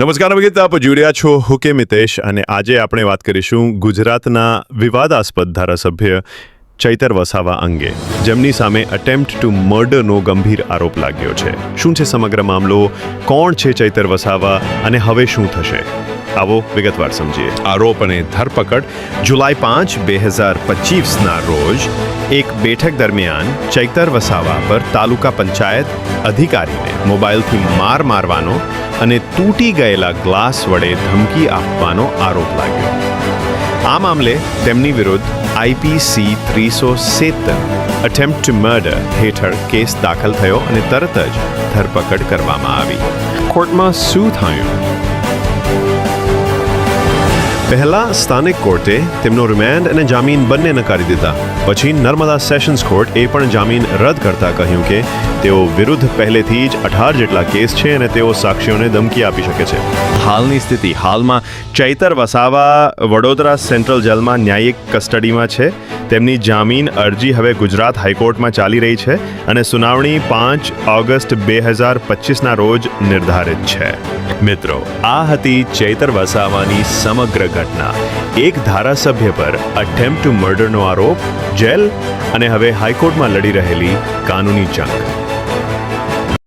નમસ્કાર અમિત આપ જોડ્યા છો હુકે મિતેશ અને આજે આપણે વાત કરીશું ગુજરાતના વિવાદાસ્પદ ધારાસભ્ય ચૈતર વસાવા અંગે. જેમની સામે અટેમ્પ્ટ ટુ મર્ડરનો ગંભીર આરોપ લાગ્યો છે. શું છે સમગ્ર મામલો? કોણ છે ચૈતર વસાવા અને હવે શું થશે? આવો વિગતવાર સમજીએ. આરોપ અને ધરપકડ જુલાઈ પાંચ, બે હજાર પચીસના રોજ એક બેઠક દરમિયાન ચૈતર વસાવા પર તાલુકા પંચાયત અધિકારીને મોબાઈલથી માર મારવાનો અને તૂટી ગયેલા ગ્લાસ વડે ધમકી આપવાનો આરોપ લાગ્યો. આ મામલે તેમની વિરુદ્ધ આઈપીસી ત્રીસો સેતર અટેમ્પ્ટ ટુ મર્ડર હેઠળ કેસ દાખલ થયો અને તરત જ ધરપકડ કરવામાં આવી. કોર્ટમાં શું થયું? પહેલા સ્થાનિક કોર્ટે તેમનો રિમાન્ડ અને જામીન બંને નકારી દીધા. પછી નર્મદા સેશન્સ કોર્ટ એ પણ જામીન રદ કરતા કહ્યું કે તેઓ વિરુદ્ધ પહેલેથી જ અઢાર જેટલા કેસ છે અને તેઓ સાક્ષીઓને ધમકી આપી શકે છે. હાલની સ્થિતિ હાલમાં ચૈતર વસાવા વડોદરા સેન્ટ્રલ જેલમાં ન્યાયિક કસ્ટડીમાં છે. તેમની જામીન અરજી હવે ગુજરાત હાઈકોર્ટમાં ચાલી રહી છે અને સુનાવણી પાંચ ઓગસ્ટ બે હજાર પચીસના રોજ નિર્ધારિત છે. મિત્રો, આ હતી ચૈતર વસાવાની સમગ્ર ઘટના. એક ધારાસભ્ય પર અટેમ્પ્ટ ટુ મર્ડરનો આરોપ, જેલ, અને હવે હાઈકોર્ટમાં લડી રહેલી કાનૂની જંગ.